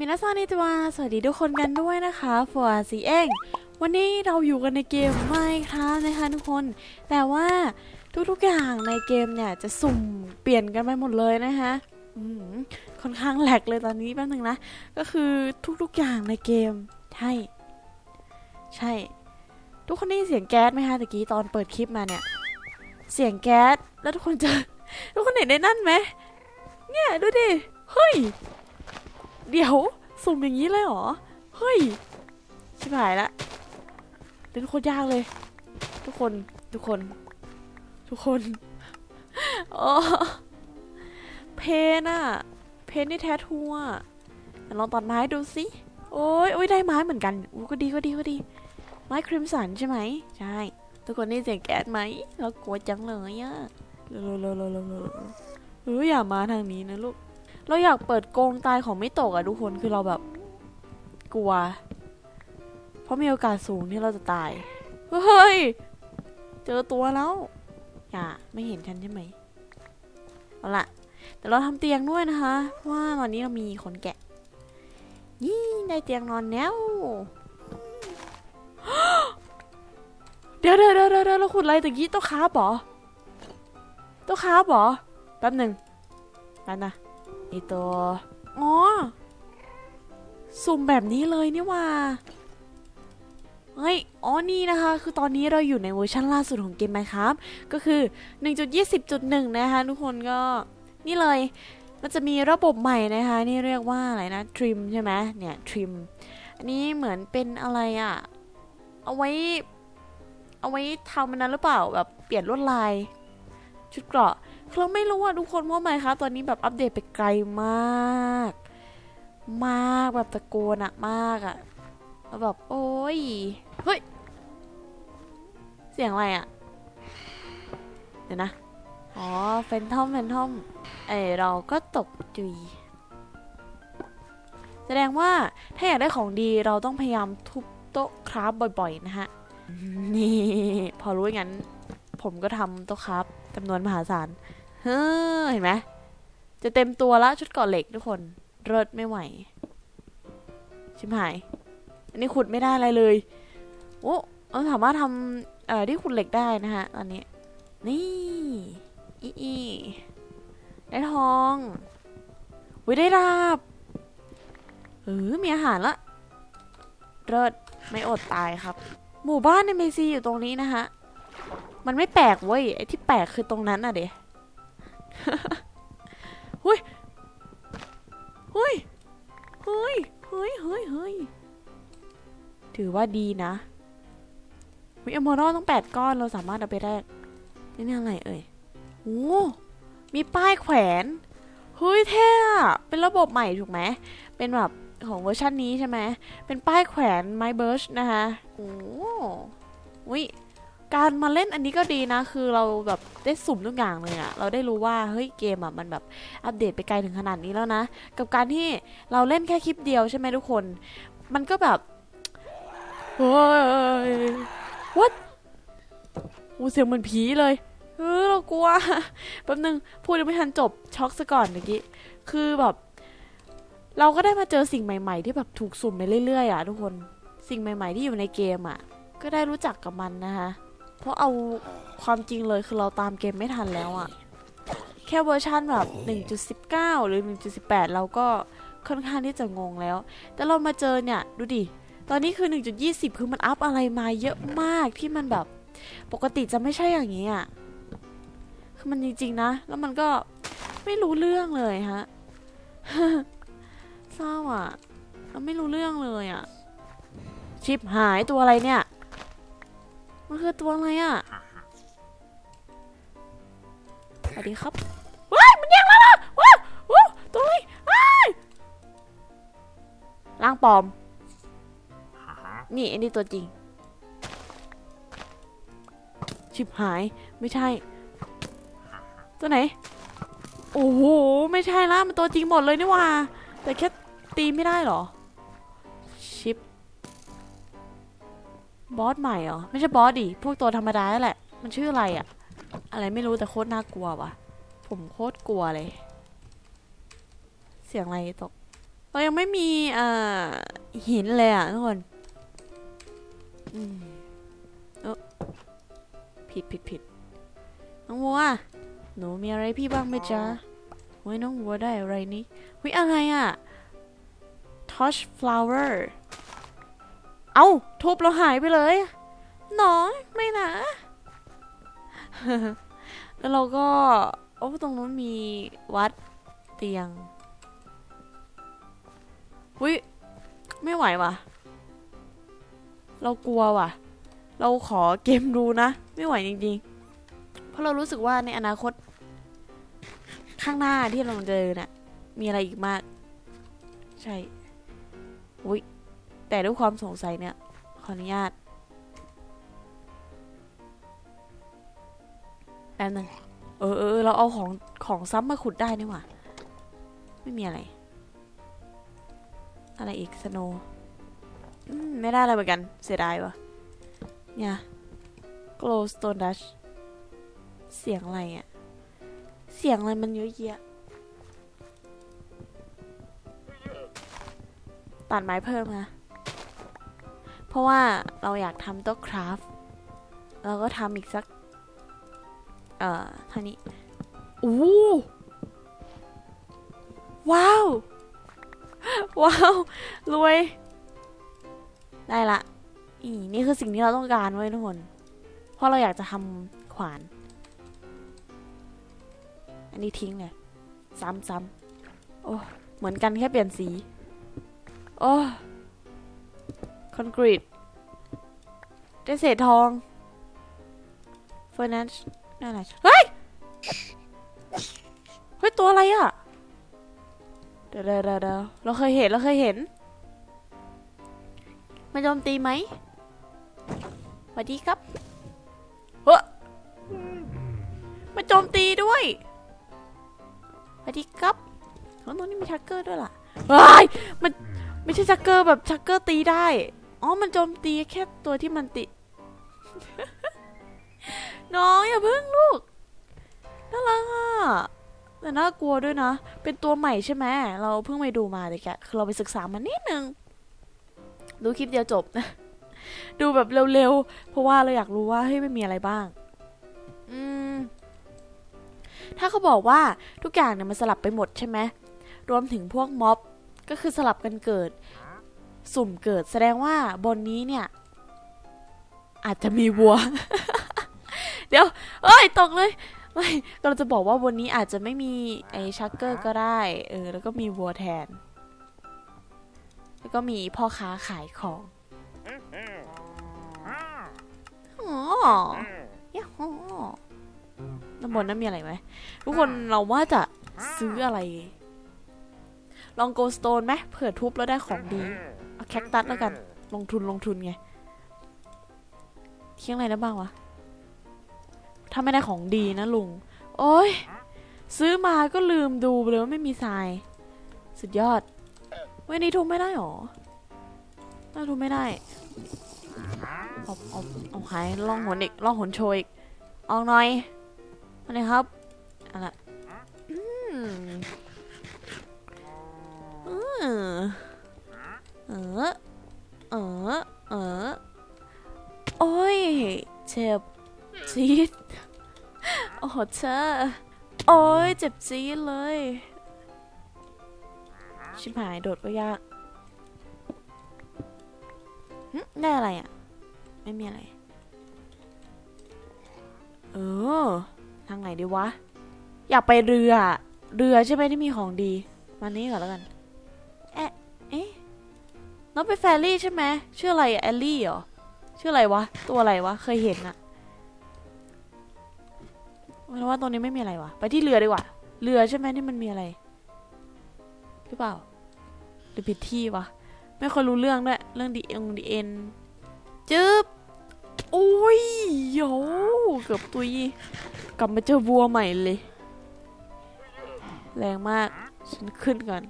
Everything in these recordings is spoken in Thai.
มินาซานิตวาสวัสดีทุกคนกันด้วยนะคะฟัวซีเองวันนี้เราอยู่กันในเกมไม่ครับนะคะทุกคน แต่ว่าทุกๆอย่างในเกมเนี่ยจะสุ่มเปลี่ยนกันไปหมดเลยนะคะอืมค่อนข้างแหลกเลยตอนนี้แป๊บนึงนะ ก็คือทุกๆอย่างในเกม ใช่ ใช่ ทุกคนได้ยินเสียงแก๊สไหมคะตะกี้ตอนเปิดคลิปมาเนี่ย เสียงแก๊สแล้วทุกคนจอทุกคนเห็นในนั่นไหมเนี่ยดูดิ เฮ้ย เดี๋ยวสุ่มอย่างนี้เลยเหรอ เฮ้ย ชิบหายละเป็นโคตรยากเลย ทุกคน ทุกคน ทุกคนโอ้เพนอะเพนนี่แท้ทัวแต่ลองตัดไม้ดูสิ โอ้ยโอ้ยได้ไม้เหมือนกันอู้ก็ดีก็ดีก็ดี ไม้ครีมสันใช่ไหม ใช่ ทุกคนได้เสียงแก๊สไหมเรากลัวจังเลยอะเร็วๆเร็วๆเร็วๆเร็วๆเอออย่ามาทางนี้นะลูก เราอยากเปิดโกงตายของไม่ตกอะทุกคนคือเราแบบกลัว เพราะมีโอกาสสูงที่เราจะตาย เฮ้ย เจอตัวแล้ว อย่าไม่เห็นฉันใช่ไหมเอาละแต่เราทำเตียงด้วยนะคะเพราะว่าตอนนี้เรามีขนแกะนี่ได้เตียงนอนแล้วเดี๋ยวเดี๋ยวเดี๋ยวเดี๋ยวเราขุดอะไรตะกี้โต๊ะค้าบเหรอโต๊ะค้าบเหรอแป๊บหนึ่งแป๊บนะ ไอตัวอ๋อสุ่มแบบนี้เลยนี่ว่าเฮ้ย อ๋อ นี่นะคะ คือตอนนี้เราอยู่ในเวอร์ชันล่าสุดของเกม Minecraft ก็คือ 1.20.1 นะคะทุกคนก็ นี่เลย มันจะมีระบบใหม่นะคะ นี่เรียกว่าอะไรนะ trim ใช่ไหมเนี่ย trim อันนี้เหมือนเป็นอะไรอะเอาไว้ เอาไว้ทำมันนั้นหรือเปล่า แบบเปลี่ยนลวดลาย ชุดเกราะ เราไม่รู้อะทุกคนว่าไหมครับตอนนี้แบบอัปเดตไปไกลมาก มากแบบตะโกนอะมากอะแล้วแบบโอ้ยเฮ้ยเสียงอะไรอะเดี๋ยวนะอ๋อเฟนทอมเฟนทอมเอเราก็ตกจุยแสดงว่าถ้าอยากได้ของดีเราต้องพยายามทุบโต๊ะคราฟบ่อยๆนะฮะนี่พอรู้อย่างนั้น ผมก็ทำโต๊ะคราฟจำนวนมหาศาล ฮ้อเห็นไหมจะเต็มตัวแล้วชุดเกราะเหล็กทุกคนเลิศไม่ไหว ชิมหาย อันนี้ขุดไม่ได้อะไรเลย โอ้เราสามารถทำเอ่อที่ขุดเหล็กได้นะฮะตอนนี้ นี่อีอีได้ทองวิได้ดาบเออมีอาหารละเลิศไม่อดตายครับ หมู่บ้านในเมซีอยู่ตรงนี้นะฮะ มันไม่แปลกเว้ยไอ้ที่แปลกคือตรงนั้นอะเด๋ หุยหุยเฮ้ยเฮ้ยเฮ้ยเฮ้ยถือว่าดีนะวิอมอรอต้องแปดก้อนเราสามารถเอาไปแลกนี่นี่อะไรเอ่ยโอ้มีป้ายแขวนเฮ้ยเท่เป็นระบบใหม่ถูกไหม เป็นแบบของเวอร์ชันนี้ใช่ไหม เป็นป้ายแขวนไม้เบิร์ชนะคะโอ้วิ การมาเล่นอันนี้ก็ดีนะ คือเราแบบได้สุ่มทุกอย่างเลยอะเราได้รู้ว่าเฮ้ยเกมอะมันแบบอัปเดตไปไกลถึงขนาดนี้แล้วนะ กับการที่เราเล่นแค่คลิปเดียวใช่ไหมทุกคน มันก็แบบเฮ้ย what อูเสียงเหมือนผีเลยเออเรากลัวแป๊บนึงพูดยังไม่ทันจบช็อกซะก่อนเมื่อกี้ คือแบบ เราก็ได้มาเจอสิ่งใหม่ ๆ ที่แบบถูกสุ่มไปเรื่อยๆอะทุกคน สิ่งใหม่ ๆ ที่อยู่ในเกมอะก็ได้รู้จักกับมันนะคะ เพราะเอาความจริงเลยคือเราตามเกมไม่ทันแล้วอะแค่เวอร์ชันแบบ 1.19 หรือ 1.18 เราก็ค่อนข้างที่จะงงแล้ว แต่เรามาเจอเนี่ย ดูดิ ตอนนี้คือ 1.20 คือมันอัพอะไรมาเยอะมากที่มันแบบปกติจะไม่ใช่อย่างนี้อะคือมันจริงๆนะ แล้วมันก็ไม่รู้เรื่องเลยฮะเศร้าอะเราไม่รู้เรื่องเลยอะ ชิปหายตัวอะไรเนี่ย มันคือตัวอะไรอะ สวัสดีครับว้ายมันแย่งแล้วล่ะว้าวว้าวตัวอะไรว้ายร่างปลอม นี่อันนี้ตัวจริง ชิบหาย ไม่ใช่ ตัวไหน โอ้โห ไม่ใช่ละมันตัวจริงหมดเลยนี่หว่า แต่แค่ตีไม่ได้เหรอ บอสใหม่เหรอ ไม่ใช่บอสดิ พวกตัวธรรมดาแหละ มันชื่ออะไรอะอะไรไม่รู้แต่โคตรน่ากลัวว่ะผมโคตรกลัวเลย เสียงอะไรตก เรายังไม่มีเอ่อหินเลยอะทุกคนอเออผิดผิดผิดน้องวัว หนูมีอะไรพี่บ้างไหมจ๊ะเฮ้ยน้องวัวได้อะไรนี่เฮ้ยอะไรอะ touch flower เอาทุบแล้วหายไปเลยหนอยไม่นะแล้วเราก็ โอ้ตรงนู้นมีวัดเตียงอุ้ยไม่ไหวว่ะ เรากลัวว่ะ เราขอเกมดูนะ ไม่ไหวจริงๆ เพราะเรารู้สึกว่าในอนาคต ข้างหน้าที่เราเจอเนะ่ะมีอะไรอีกมาก ใช่อุ้ย แต่ด้วยความสงสัยเนี่ย ขออนุญาตแป๊บนึงเออเออเราเอาของของซ้ำมาขุดได้นี่หว่า ไม่มีอะไร อะไรอีกสโนไม่ได้อะไรเหมือนกัน เสียดายวะเนี่ย glowstone dash เสียงอะไรอะเสียงอะไรมันเยอะแยะตัดไม้เพิ่มนะ ราะว่าเราอยากทำโต๊ะคราฟต์เราก็ทำอีกสัก เอ่อเท่านี้อู้ว้าว ว้าว รวย ได้ละอีนี่คือสิ่งที่เราต้องการไว้ยทุกคน เพราะเราอยากจะทำขวาน อันนี้ทิ้งเลย ซ้ำๆโอ้ เหมือนกันแค่เปลี่ยนสี โอ้ คอนกรีตได้เศษทองเฟอร์นันช์นั่นอะไรเฮ้ย เฮ้ย ตัวอะไรอะ เดี๋ยวเดี๋ยวเดี๋ยวเราเคยเห็น เราเคยเห็นมาโจมตีไหมสวัสดีครับ เฮ้ยมาโจมตีด้วยสวัสดีครับโอ้ตรงนี้มีชักเกอร์ด้วยล่ะเฮ้ยมันไม่ใช่ชักเกอร์แบบชักเกอร์ตีได้ อ๋อ มันโจมตีแค่ตัวที่มันติ น้องอย่าพึ่งลูก น่ารักอะ แต่น่ากลัวด้วยนะ เป็นตัวใหม่ใช่ไหม เราเพิ่งไปดูมาเลยแกคือเราไปศึกษามานิดนึง ดูคลิปเดียวจบนะ ดูแบบเร็วๆ เพราะว่าเราอยากรู้ว่าเฮ้ยไม่มีอะไรบ้าง อืม ถ้าเขาบอกว่าทุกอย่างเนี่ยมันสลับไปหมดใช่ไหม รวมถึงพวกม็อบก็คือสลับกันเกิด สุ่มเกิดแสดงว่าบนนี้เนี่ย อาจจะมีวัว เดี๋ยวเอ้ยตกเลยไม่ก็เราจะบอกว่าวันนี้อาจจะไม่มีไอ้ชักเกอร์ก็ได้เออแล้วก็มีวัวแทน แล้วก็มีพ่อค้าขายของอ๋อยะฮอน้ำบนนั้นมีอะไรไหมทุกคนเราว่าจะซื้ออะไร ลองโกสโตนไหมเผื่อทุบแล้วได้ของดี เอาแคคตัสแล้วกัน ลงทุนลงทุนไงเที่ยงอะไรนะบ้างวะ ถ้าไม่ได้ของดีนะลุง โอ้ย ซื้อมาก็ลืมดูเลยว่าไม่มีทราย สุดยอดว้ยนี่ทุบไม่ได้หรอน่าทุบไม่ได้เอาเอาเอาหายล่องหนอีกล่องหนโชยอีกเอาหน่อยมาเลยครับอะไรอืม จี๊ด โอ้โหเธอ โอ้ยเจ็บจี๊ดเลย ชิบหายโดดก็ยากหึได้อะไรอะ ไม่มีอะไร เออ ทางไหนดีวะ อยากไปเรือ เรือใช่ไหมที่มีของดี มานี้ก่อนแล้วกัน เอ๊ะ เอ๊ะน้องไปแฟรี่ใช่ไหมชื่ออะไรแอลลี่เหรอ ชื่ออะไรวะ ตัวอะไรวะ เคยเห็นอะ เพราะว่าตรงนี้ไม่มีอะไรวะไปที่เรือดีกว่า เรือใช่ไหมที่มันมีอะไร หรือเปล่า หรือผิดที่วะ ไม่ค่อยรู้เรื่องด้วย เรื่องดีเอ็นดีเอ็นจึ๊บโอ้ยโยเกือบตุยกลับมาเจอวัวใหม่เลย แรงมาก ฉันขึ้นก่อน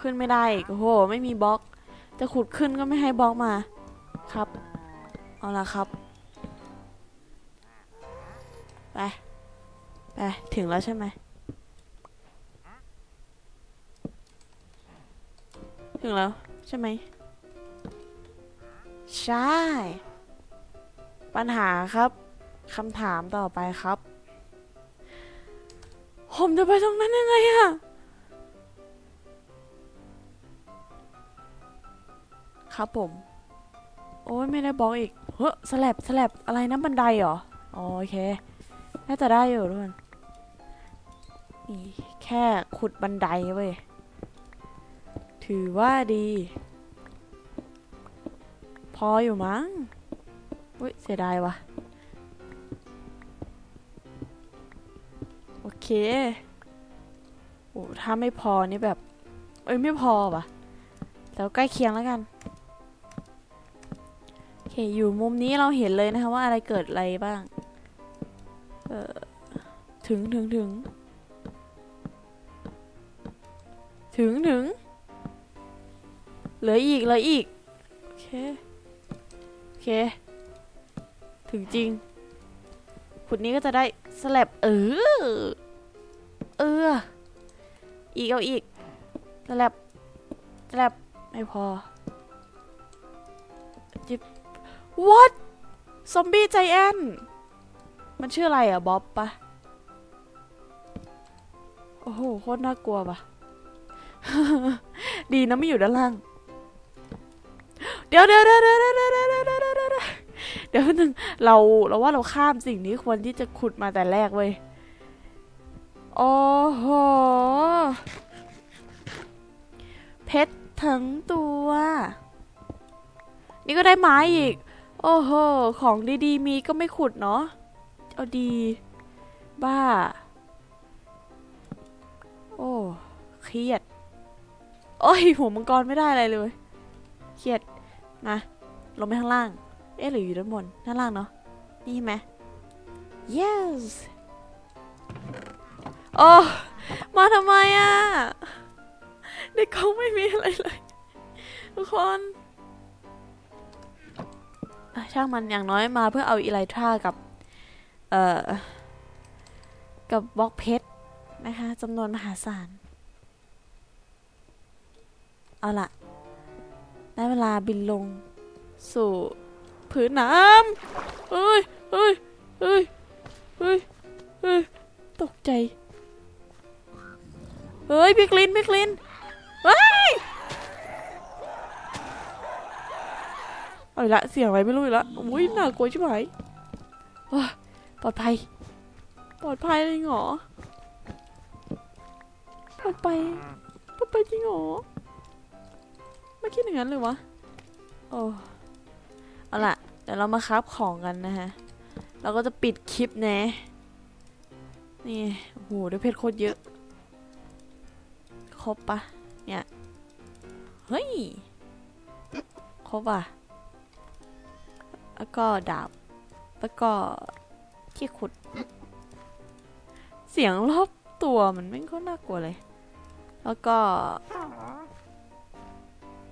ขึ้นไม่ได้โอ้โห ไม่มีบล็อก จะขุดขึ้นก็ไม่ให้บล็อกมา ครับ เอาละครับ ไป ไป ถึงแล้วใช่ไหม ถึงแล้วใช่ไหม ใช่ ปัญหาครับคำถามต่อไปครับ ผมจะไปตรงนั้นยังไงอะครับผม โอ้ยไม่ได้บอกอีก เฮ้ยสลับสลับอะไรนะบันไดเหรอ โอเค น่าจะได้อยู่ทุกคนนี่แค่ขุดบันไดเว้ย ถือว่าดี พออยู่มั้งอุ้ยเสียดายวะโอเคโอ้ถ้าไม่พอนี่แบบ เอ้ยไม่พอปะแต่ก็ใกล้เคียงแล้วกันโอเคอยู่มุมนี้เราเห็นเลยนะคะว่าอะไรเกิดอะไรบ้าง ถึงถึงถึง ถึงถึง เหลืออีก เหลืออีก โอเค โอเค ถึงจริง ขุดนี้ก็จะได้สลับเออ เออ อีกเอาอีกสลับสลับไม่พอ จิบ what ซอมบี้ใจแอน มันชื่ออะไรอะบ๊อบปะ อ้โหโคตรน่ากลัวปะดีนะไม่อยู่ด้านล่างเดี๋ยวเดี๋ยวเดี๋ยวเดี๋ยวเดี๋ยวเดี๋ยวเดี๋ยวเดี๋ยวเดี๋ยวเดี๋ยวเดี๋ยวนึงเราเราว่าเราข้ามสิ่งนี้ควรที่จะขุดมาแต่แรกเว้ยโอ้โหเพชรทั้งตัว นี่ก็ได้ไม้อีก โอ้โห ของดีๆ มีก็ไม่ขุดเนาะ เอาดี บ้า เครียด โอ้ยหัวมังกรไม่ได้อะไรเลย เครียด มา ลงไปข้างล่าง เอ๊ะหรืออยู่ด้านบนด้านล่างเนาะ นี่ใช่ไหม yes โอ้มาทำไมอะในกล่องไม่มีอะไรเลย ทุกคนช่างมันอย่างน้อยมาเพื่อเอาอีไลทรากับ เอ่อ กับบล็อกเพชรนะคะจำนวนมหาศาล เอาล่ะได้เวลาบินลง สู่พื้นน้ำเอ้ยเอ้ยเอ้ยเอ้ยเอ้ยตกใจเฮ้ยพี่กลินพี่กลินเฮ้ยเอาละเสียงอะไรไม่รู้อีกละอุ้ยน่ากลัวใชิบหายโอ้ยปลอดภัย ปลอดภัยเลยเหรอปลอดภัยปลอดภัยจริงเหรอ คิดอย่างนั้นเลยวะ โอ้เอาล่ะเดี๋ยวเรามาคราฟของกันนะฮะ เราก็จะปิดคลิปนะ นี่โอ้โหได้เพชรโคตรเยอะ ครบปะเนี่ย เฮ้ย ครบอะแล้วก็ดาบ แล้วก็ที่ขุด เสียงรอบตัวมันไม่ค่อยน่ากลัวเลย แล้วก็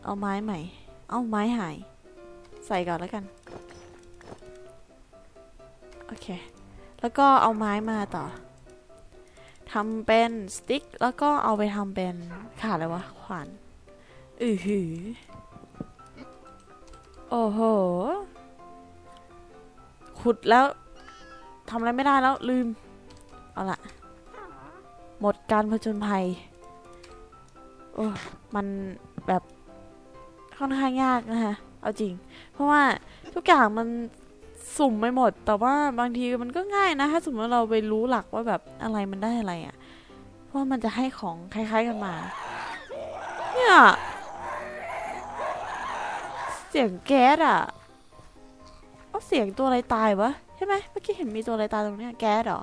เอาไม้ใหม่ เอาไม้หาย ใส่ก่อนแล้วกัน โอเค แล้วก็เอาไม้มาต่อทำเป็นสติ๊กแล้วก็เอาไปทำเป็นขาดอะไรวะ ขวาน อือหือ โอ้โห ขุดแล้วทำอะไรไม่ได้แล้วลืม เอาละหมดการผจญภัย โอ้ มันแบบ ค่อนข้างยากนะฮะเอาจริง เพราะว่าทุกอย่างมันสุ่มไม่หมด แต่ว่าบางทีมันก็ง่ายนะ ถ้าสมมติเราไปรู้หลักว่าแบบอะไรมันได้อะไรอะ่ะ เพราะมันจะให้ของคล้าย ๆกันมา เนี่ย เสียงแก๊สอะเอาเสียงตัวอะไรตายวะใช่ไหมเมื่อกี้เห็นมีตัวอะไรตายตรงเนี้ยแก๊สเหรอ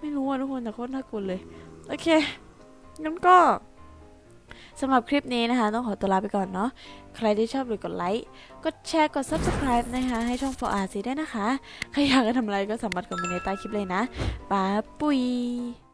ไม่รู้อะทุกคนแต่โคตรน่ากลัวเลย โอเคงั้นก็ สำหรับคลิปนี้นะคะ ต้องขอตัวลาไปก่อนเนาะใครที่ชอบหรือกดไลค์กดแชร์กด subscribe นะคะ ให้ช่อง 4RC ได้นะคะ ใครอยากจะทำอะไรก็สามารถคอมเมนต์ในใต้คลิปเลยนะป้าปุย